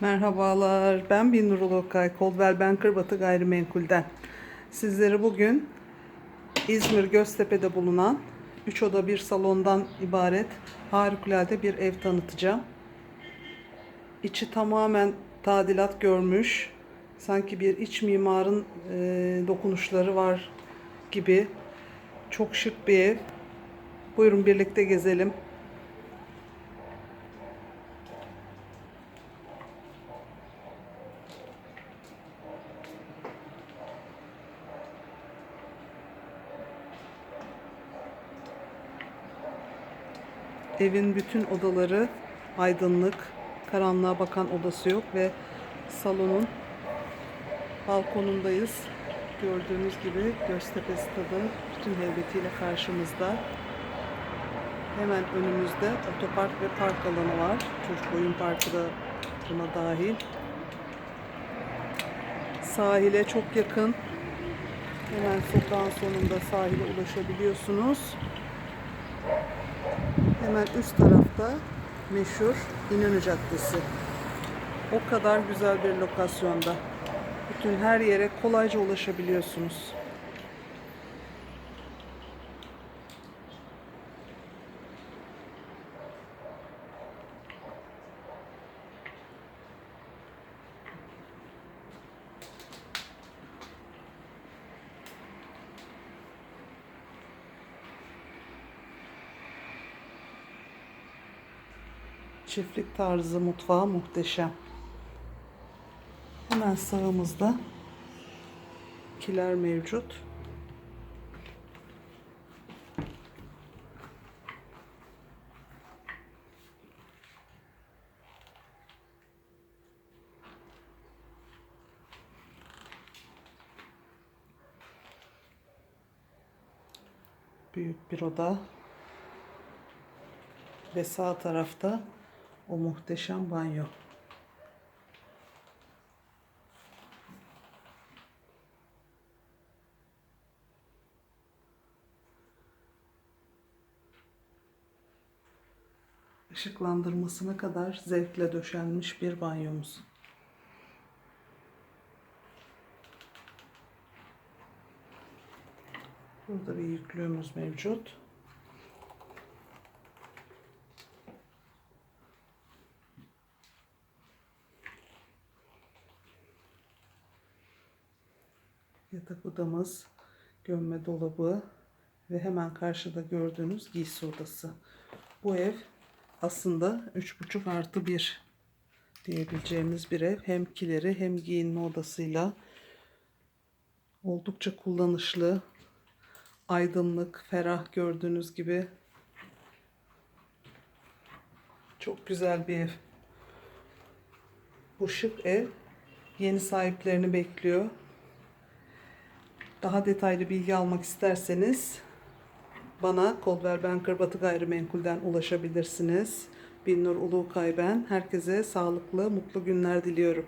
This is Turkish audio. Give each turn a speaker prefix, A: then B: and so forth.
A: Merhabalar, ben Binur Ulukay, Coldwell Banker Batı Gayrimenkul'den. Sizlere bugün İzmir Göztepe'de bulunan 3 oda bir salondan ibaret harikulade bir ev tanıtacağım. İçi tamamen tadilat görmüş, sanki bir iç mimarın e, dokunuşları var gibi. Çok şık bir ev. Buyurun birlikte gezelim. Evin bütün odaları aydınlık, karanlığa bakan odası yok ve salonun balkonundayız. Gördüğünüz gibi Göztepe Stadı bütün heybetiyle karşımızda. Hemen önümüzde otopark ve park alanı var. Çocuk oyun parkı da buna dahil. Sahile çok yakın. Hemen sokağın sonunda sahile ulaşabiliyorsunuz. Hemen üst tarafta meşhur İnönü Caddesi. O kadar güzel bir lokasyonda. Bütün her yere kolayca ulaşabiliyorsunuz. Çiftlik tarzı mutfağı muhteşem. Hemen sağımızda kiler mevcut. Büyük bir oda ve sağ tarafta o muhteşem banyo. Işıklandırmasına kadar zevkle döşenmiş bir banyomuz. Burada bir yüklüğümüz mevcut. Yatak odamız, gömme dolabı ve hemen karşıda gördüğünüz giysi odası. Bu ev aslında 3,5 artı 1 diyebileceğimiz bir ev. Hem kileri hem giyinme odasıyla oldukça kullanışlı, aydınlık, ferah gördüğünüz gibi çok güzel bir ev. Bu şık ev yeni sahiplerini bekliyor. Daha detaylı bilgi almak isterseniz bana Coldwell Banker Batı Gayrimenkul'den ulaşabilirsiniz. Binnur Ulukay ben. Herkese sağlıklı, mutlu günler diliyorum.